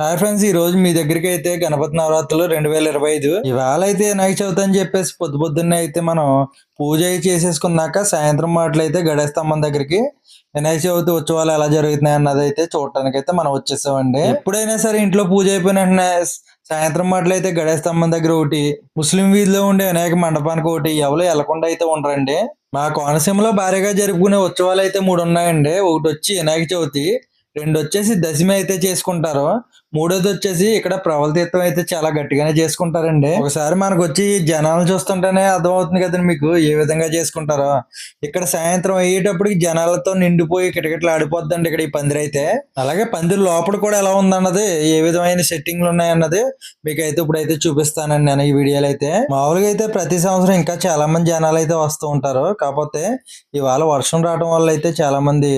Hi friends ఈ రోజు మీ దగ్గరికి అయితే గణపతి నవరాత్రులు రెండు వేల ఇరవై ఐదు. ఇవాళ అయితే వినాయక చవితి అని చెప్పేసి పొద్దు పొద్దున్నే అయితే మనం పూజ చేసేసుకున్నాక సాయంత్రం మాటలు అయితే గడేస్తంభం దగ్గరికి. వినాయక చవితి ఉత్సవాలు ఎలా జరుగుతున్నాయి అన్నది అయితే చూడటానికి అయితే మనం వచ్చేసామండి. ఎప్పుడైనా సరే ఇంట్లో పూజ అయిపోయిన వెంటనే సాయంత్రం మాటలు అయితే గడేస్తంభం దగ్గర ఒకటి. ముస్లిం వీధిలో ఉండే వినాయక మండపానికి ఒకటి. ఎవరు వెళ్ళకుండా అయితే ఉండరండి. మా కోనసీమలో భారీగా జరుపుకునే ఉత్సవాలు అయితే మూడు ఉన్నాయండి. ఒకటి వచ్చి వినాయక చవితి రెండు వచ్చేసి దశమి అయితే చేసుకుంటారు. మూడోది వచ్చేసి ఇక్కడ ప్రబల తీర్థం అయితే చాలా గట్టిగానే చేసుకుంటారండి. ఒకసారి మనకు వచ్చి జనాలు చూస్తుంటేనే అర్థమవుతుంది కదండి మీకు ఏ విధంగా చేసుకుంటారో. ఇక్కడ సాయంత్రం అయ్యేటప్పటికి జనాలతో నిండిపోయి కిటకిటలు ఆడిపోద్దండి ఇక్కడ ఈ పందిరి అయితే. అలాగే పందిరి లోపల కూడా ఎలా ఉందన్నది ఏ విధమైన సెట్టింగ్లు ఉన్నాయన్నది మీకు అయితే ఇప్పుడైతే చూపిస్తానండి నేను ఈ వీడియోలో అయితే. మామూలుగా అయితే ప్రతి సంవత్సరం ఇంకా చాలా మంది జనాలు అయితే వస్తూ ఉంటారు. కాకపోతే ఇవాళ వర్షం రావడం వల్ల అయితే చాలా మంది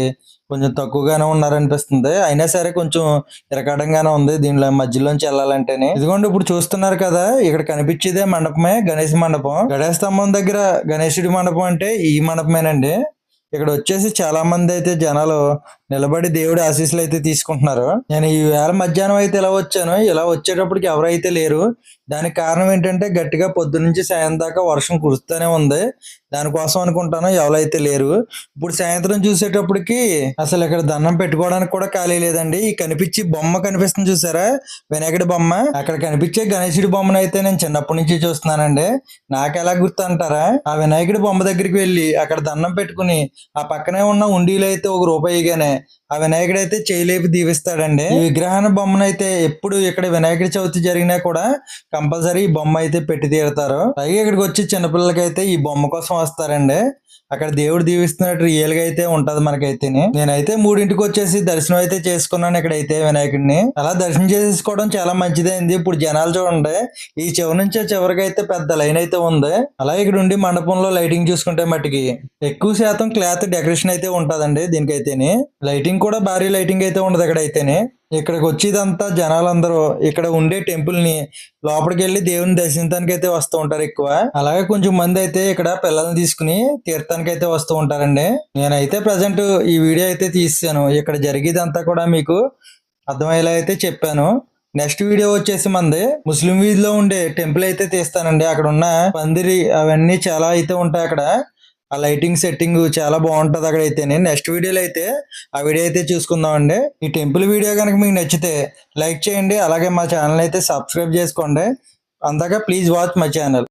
కొంచెం తక్కువగానే ఉన్నారనిపిస్తుంది. అయినా సరే కొంచెం ఇరకడంగానే ఉంది దీనిలో మధ్యలోంచి వెళ్ళాలంటేనే. ఇదిగోండి ఇప్పుడు చూస్తున్నారు కదా ఇక్కడ కనిపించేదే మండపమే గణేష్ మండపం. గణేష్ స్తంభం దగ్గర గణేశుడి మండపం అంటే ఈ మండపమేనండి. ఇక్కడ వచ్చేసి చాలా మంది అయితే జనాలు నిలబడి దేవుడి ఆశీస్సులు అయితే తీసుకుంటున్నారు. నేను ఈ వేళ మధ్యాహ్నం అయితే ఇలా వచ్చాను. ఇలా వచ్చేటప్పటికి ఎవరైతే లేరు దానికి కారణం ఏంటంటే గట్టిగా పొద్దు నుంచి సాయం దాకా వర్షం కురుస్తూనే ఉంది. దానికోసం అనుకుంటాను ఎవరైతే లేరు. ఇప్పుడు సాయంత్రం చూసేటప్పటికి అసలు ఇక్కడ దండం పెట్టుకోవడానికి కూడా ఖాళీ లేదండి. ఈ కనిపించి బొమ్మ కనిపిస్తుంది చూసారా? వినాయకుడి బొమ్మ. అక్కడ కనిపించే గణేశుడి బొమ్మను అయితే నేను చిన్నప్పటి నుంచి చూస్తున్నానండి. నాకు ఎలా గుర్తు అంటారా ఆ వినాయకుడి బొమ్మ దగ్గరికి వెళ్ళి అక్కడ దండం పెట్టుకుని ఆ పక్కనే ఉన్న ఉండీలు అయితే ఒక రూపాయిగానే ఆ వినాయకుడు అయితే చేయలేపి దీవిస్తాడండి. ఈ విగ్రహాన్ని బొమ్మను అయితే ఎప్పుడు ఇక్కడ వినాయకుడి చవితి జరిగినా కూడా కంపల్సరీ ఈ బొమ్మ అయితే పెట్టి తీరుతారు. పైగా ఇక్కడికి వచ్చి చిన్నపిల్లలకి అయితే ఈ బొమ్మ కోసం వస్తారండి. అక్కడ దేవుడు దీవిస్తున్నట్టు రియల్గా అయితే ఉంటది మనకైతే నేనైతే మూడింటికి వచ్చేసి దర్శనం అయితే చేసుకున్నాను ఇక్కడైతే వినాయకుడిని. అలా దర్శనం చేసుకోవడం చాలా మంచిదైంది ఇప్పుడు జనాలు చూడండి ఈ చివరి నుంచి చివరికి అయితే పెద్ద లైన్ అయితే ఉంది. అలా ఇక్కడ ఉండి మండపంలో లైటింగ్ చూసుకుంటే మట్టికి ఎక్కువ శాతం క్లాత్ డెకరేషన్ అయితే ఉంటదండి దీనికైతేనే. లైటింగ్ కూడా భారీ లైటింగ్ అయితే ఉండదు అక్కడ అయితేనే. ఇక్కడికి వచ్చేదంతా జనాలందరూ ఇక్కడ ఉండే టెంపుల్ని లోపలికి వెళ్ళి దేవుని దర్శించడానికి అయితే వస్తూ ఉంటారు ఎక్కువ. అలాగే కొంచెం మంది అయితే ఇక్కడ పిల్లల్ని తీసుకుని తీర్థానికి అయితే వస్తూ ఉంటారండి. నేనైతే ప్రజెంట్ ఈ వీడియో అయితే తీసాను. ఇక్కడ జరిగేదంతా కూడా మీకు అర్థమయ్యేలా అయితే చెప్పాను. నెక్స్ట్ వీడియో వచ్చేసి మంది ముస్లిం వీధిలో ఉండే టెంపుల్ అయితే తీస్తానండి. అక్కడ ఉన్న పందిరి అవన్నీ చాలా అయితే ఉంటాయి అక్కడ. ఆ లైటింగ్ సెట్టింగ్ చాలా బాగుంటది అక్కడ అయితే నెక్స్ట్ వీడియోలో అయితే ఆ వీడియో అయితే చూసుకుందాం అండి ఈ టెంపుల్ వీడియో కనుక మీకు నచ్చితే లైక్ చేయండి. అలాగే మా ఛానల్ అయితే సబ్స్క్రైబ్ చేసుకోండి. అందాక ప్లీజ్ వాచ్ మై ఛానల్